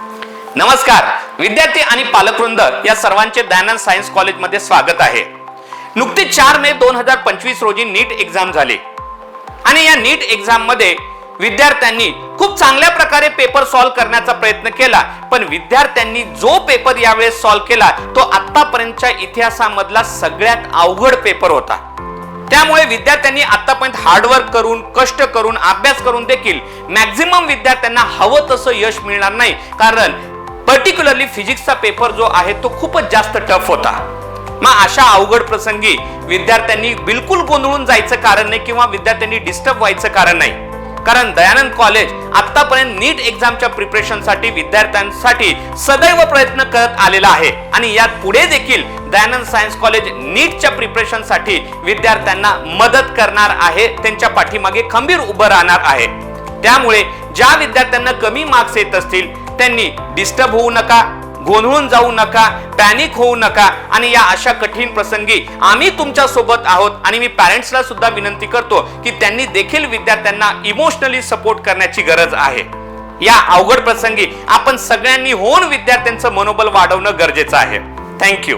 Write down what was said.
नमस्कार विद्यार्थी आणि पालकवृंद या सर्वांचे दयानंद सायन्स कॉलेजमध्ये स्वागत आहे. नुकतीच चार मे दोन हजार पंचवीस रोजी नीट एक्झाम झाली. आणि या नीट एक्झाममध्ये विद्यार्थ्यांनी खूप चांगल्या प्रकारे पेपर सॉल्व्ह करण्याचा प्रयत्न केला पण विद्यार्थ्यांनी जो पेपर यावेळेस सॉल्व्ह केला तो आतापर्यंतच्या इतिहासामधला सगळ्यात अवघड पेपर होता. त्यामुळे विद्यार्थ्यांनी आतापर्यंत हार्डवर्क करून कष्ट करून अभ्यास करून देखील मॅक्झिमम विद्यार्थ्यांना हवं तसं यश मिळणार नाही. कारण पर्टिक्युलरली फिजिक्सचा पेपर जो आहे तो खूपच जास्त टफ होता. मग अशा अवघड प्रसंगी विद्यार्थ्यांनी बिलकुल गोंधळून जायचं कारण नाही किंवा विद्यार्थ्यांनी डिस्टर्ब व्हायचं कारण नाही. कारण दयानंद कॉलेज आतापर्यंत नीट एक्झामच्या प्रिपरेशनसाठी विद्यार्थ्यांसाठी सदैव प्रयत्न करत आलेला आहे. आणि यात पुढे देखील दयानंद सायन्स कॉलेज नीटच्या प्रिपरेशनसाठी विद्यार्थ्यांना मदत करणार आहे. त्यांच्या पाठीमागे खंबीर उभं राहणार आहे. त्यामुळे ज्या विद्यार्थ्यांना कमी मार्क्स येत असतील त्यांनी डिस्टर्ब होऊ नका गोंधळून जाऊ नका पॅनिक होऊ नका आणि या अशा कठीण प्रसंगी आम्ही तुमच्यासोबत आहोत आणि मी पॅरेंट्सला सुद्धा विनंती करतो की त्यांनी देखील विद्यार्थ्यांना इमोशनली सपोर्ट करण्याची गरज आहे. या अवघड प्रसंगी आपण सगळ्यांनी होऊन विद्यार्थ्यांचं मनोबल वाढवणं गरजेचं आहे. थँक्यू